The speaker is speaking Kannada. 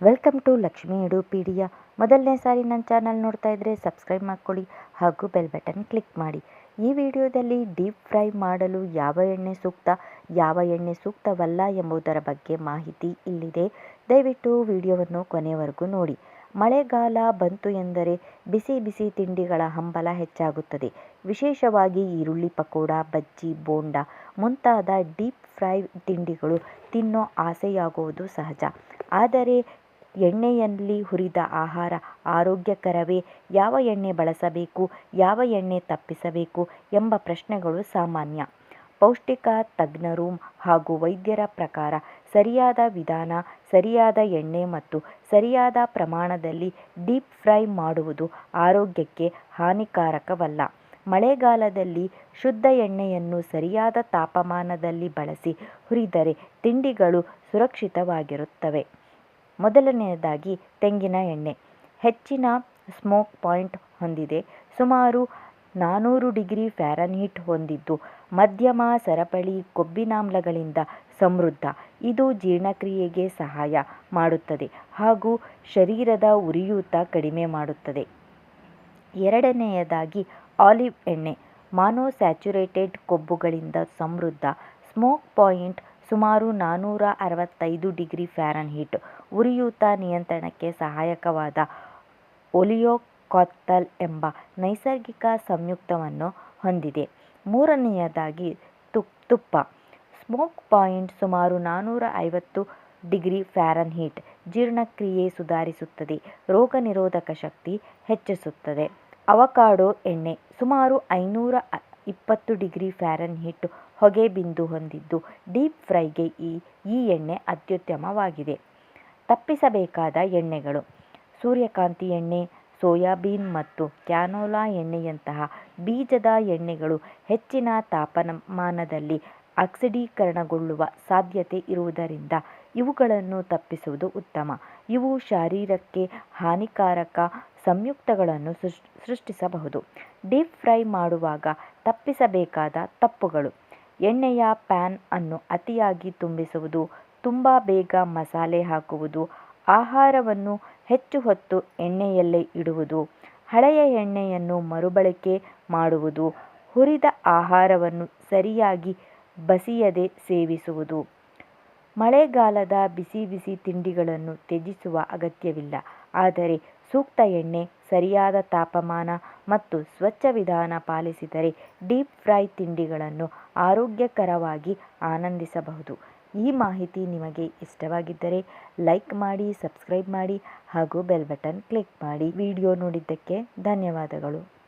ವೆಲ್ಕಮ್ ಟು ಲಕ್ಷ್ಮಿ ಎಡುಪೀಡಿಯ ಮೊದಲನೇ ಸಾರಿ ನನ್ನ ಚಾನಲ್ ನೋಡ್ತಾ ಇದ್ರೆ ಸಬ್ಸ್ಕ್ರೈಬ್ ಮಾಡ್ಕೊಳ್ಳಿ ಹಾಗೂ ಬೆಲ್ ಬಟನ್ ಕ್ಲಿಕ್ ಮಾಡಿ. ಈ ವಿಡಿಯೋದಲ್ಲಿ ಡೀಪ್ ಫ್ರೈ ಮಾಡಲು ಯಾವ ಎಣ್ಣೆ ಸೂಕ್ತ, ಯಾವ ಎಣ್ಣೆ ಸೂಕ್ತವಲ್ಲ ಎಂಬುದರ ಬಗ್ಗೆ ಮಾಹಿತಿ ಇಲ್ಲಿದೆ. ದಯವಿಟ್ಟು ವಿಡಿಯೋವನ್ನು ಕೊನೆವರೆಗೂ ನೋಡಿ. ಮಳೆಗಾಲ ಬಂತು ಎಂದರೆ ಬಿಸಿ ಬಿಸಿ ತಿಂಡಿಗಳ ಹಂಬಲ ಹೆಚ್ಚಾಗುತ್ತದೆ. ವಿಶೇಷವಾಗಿ ಈರುಳ್ಳಿ ಪಕೋಡ, ಬಜ್ಜಿ, ಬೋಂಡ ಮುಂತಾದ ಡೀಪ್ ಫ್ರೈ ತಿಂಡಿಗಳು ತಿನ್ನೋ ಆಸೆಯಾಗುವುದು ಸಹಜ. ಆದರೆ ಎಣ್ಣೆಯಲ್ಲಿ ಹುರಿದ ಆಹಾರ ಆರೋಗ್ಯಕರವೇ? ಯಾವ ಎಣ್ಣೆ ಬಳಸಬೇಕು? ಯಾವ ಎಣ್ಣೆ ತಪ್ಪಿಸಬೇಕು? ಎಂಬ ಪ್ರಶ್ನೆಗಳು ಸಾಮಾನ್ಯ. ಪೌಷ್ಟಿಕ ತಜ್ಞರು ಹಾಗೂ ವೈದ್ಯರ ಪ್ರಕಾರ ಸರಿಯಾದ ವಿಧಾನ, ಸರಿಯಾದ ಎಣ್ಣೆ ಮತ್ತು ಸರಿಯಾದ ಪ್ರಮಾಣದಲ್ಲಿ ಡೀಪ್ ಫ್ರೈ ಮಾಡುವುದು ಆರೋಗ್ಯಕ್ಕೆ ಹಾನಿಕಾರಕವಲ್ಲ. ಮಳೆಗಾಲದಲ್ಲಿ ಶುದ್ಧ ಎಣ್ಣೆಯನ್ನು ಸರಿಯಾದ ತಾಪಮಾನದಲ್ಲಿ ಬಳಸಿ ಹುರಿದರೆ ತಿಂಡಿಗಳು ಸುರಕ್ಷಿತವಾಗಿರುತ್ತವೆ. ಮೊದಲನೆಯದಾಗಿ ತೆಂಗಿನ ಎಣ್ಣೆ. ಹೆಚ್ಚಿನ ಸ್ಮೋಕ್ ಪಾಯಿಂಟ್ ಹೊಂದಿದೆ. ಸುಮಾರು ನಾನ್ನೂರು ಡಿಗ್ರಿ ಫ್ಯಾರನ್ಹೀಟ್ ಹೊಂದಿದ್ದು, ಮಧ್ಯಮ ಸರಪಳಿ ಕೊಬ್ಬಿನಾಮ್ಲಗಳಿಂದ ಸಮೃದ್ಧ. ಇದು ಜೀರ್ಣಕ್ರಿಯೆಗೆ ಸಹಾಯ ಮಾಡುತ್ತದೆ ಹಾಗೂ ಶರೀರದ ಉರಿಯೂತ ಕಡಿಮೆ ಮಾಡುತ್ತದೆ. ಎರಡನೆಯದಾಗಿ ಆಲಿವ್ ಎಣ್ಣೆ. ಮಾನೋಸ್ಯಾಚುರೇಟೆಡ್ ಕೊಬ್ಬುಗಳಿಂದ ಸಮೃದ್ಧ. ಸ್ಮೋಕ್ ಪಾಯಿಂಟ್ ಸುಮಾರು ನಾನ್ನೂರ ಅರವತ್ತೈದು ಡಿಗ್ರಿ ಫ್ಯಾರನ್ಹೀಟ್, ಉರಿಯೂತ ನಿಯಂತ್ರಣಕ್ಕೆ ಸಹಾಯಕವಾದ ಒಲಿಯೋಕಾತ್ತಲ್ ಎಂಬ ನೈಸರ್ಗಿಕ ಸಂಯುಕ್ತವನ್ನು ಹೊಂದಿದೆ. ಮೂರನೆಯದಾಗಿ ತುಪ್ಪ. ಸ್ಮೋಕ್ ಪಾಯಿಂಟ್ ಸುಮಾರು ನಾನ್ನೂರ ಐವತ್ತು ಡಿಗ್ರಿ ಫ್ಯಾರನ್ಹೀಟ್, ಜೀರ್ಣಕ್ರಿಯೆ ಸುಧಾರಿಸುತ್ತದೆ, ರೋಗ ನಿರೋಧಕ ಶಕ್ತಿ ಹೆಚ್ಚಿಸುತ್ತದೆ. ಅವಕಾಡೊ ಎಣ್ಣೆ ಸುಮಾರು ಐನೂರ ಇಪ್ಪತ್ತು ಡಿಗ್ರಿ ಫ್ಯಾರನ್ಹೀಟ್ ಹೊಗೆ ಬಿಂದು ಹೊಂದಿದ್ದು ಡೀಪ್ ಫ್ರೈಗೆ ಈ ಈ ಎಣ್ಣೆ ಅತ್ಯುತ್ತಮವಾಗಿದೆ. ತಪ್ಪಿಸಬೇಕಾದ ಎಣ್ಣೆಗಳು. ಸೂರ್ಯಕಾಂತಿ ಎಣ್ಣೆ, ಸೋಯಾಬೀನ್ ಮತ್ತು ಕ್ಯಾನೋಲಾ ಎಣ್ಣೆಯಂತಹ ಬೀಜದ ಎಣ್ಣೆಗಳು ಹೆಚ್ಚಿನ ತಾಪಮಾನದಲ್ಲಿ ಆಕ್ಸಿಡೀಕರಣಗೊಳ್ಳುವ ಸಾಧ್ಯತೆ ಇರುವುದರಿಂದ ಇವುಗಳನ್ನು ತಪ್ಪಿಸುವುದು ಉತ್ತಮ. ಇವು ಶರೀರಕ್ಕೆ ಹಾನಿಕಾರಕ ಸಂಯುಕ್ತಗಳನ್ನು ಸೃಷ್ಟಿಸಬಹುದು. ಡೀಪ್ ಫ್ರೈ ಮಾಡುವಾಗ ತಪ್ಪಿಸಬೇಕಾದ ತಪ್ಪುಗಳು. ಎಣ್ಣೆಯ ಪ್ಯಾನ್ ಅನ್ನು ಅತಿಯಾಗಿ ತುಂಬಿಸುವುದು, ತುಂಬ ಬೇಗ ಮಸಾಲೆ ಹಾಕುವುದು, ಆಹಾರವನ್ನು ಹೆಚ್ಚು ಹೊತ್ತು ಎಣ್ಣೆಯಲ್ಲೇ ಇಡುವುದು, ಹಳೆಯ ಎಣ್ಣೆಯನ್ನು ಮರುಬಳಕೆ ಮಾಡುವುದು, ಹುರಿದ ಆಹಾರವನ್ನು ಸರಿಯಾಗಿ ಬಸಿಯದೆ ಸೇವಿಸುವುದು. ಮಳೆಗಾಲದ ಬಿಸಿ ಬಿಸಿ ತಿಂಡಿಗಳನ್ನು ತ್ಯಜಿಸುವ ಅಗತ್ಯವಿಲ್ಲ. ಆದರೆ ಸೂಕ್ತ ಎಣ್ಣೆ, ಸರಿಯಾದ ತಾಪಮಾನ ಮತ್ತು ಸ್ವಚ್ಛ ವಿಧಾನ ಪಾಲಿಸಿದರೆ ಡೀಪ್ ಫ್ರೈ ತಿಂಡಿಗಳನ್ನು ಆರೋಗ್ಯಕರವಾಗಿ ಆನಂದಿಸಬಹುದು. ಈ ಮಾಹಿತಿ ನಿಮಗೆ ಇಷ್ಟವಾಗಿದ್ದರೆ ಲೈಕ್ ಮಾಡಿ, ಸಬ್ಸ್ಕ್ರೈಬ್ ಮಾಡಿ ಹಾಗೂ ಬೆಲ್ ಬಟನ್ ಕ್ಲಿಕ್ ಮಾಡಿ. ವಿಡಿಯೋ ನೋಡಿದ್ದಕ್ಕೆ ಧನ್ಯವಾದಗಳು.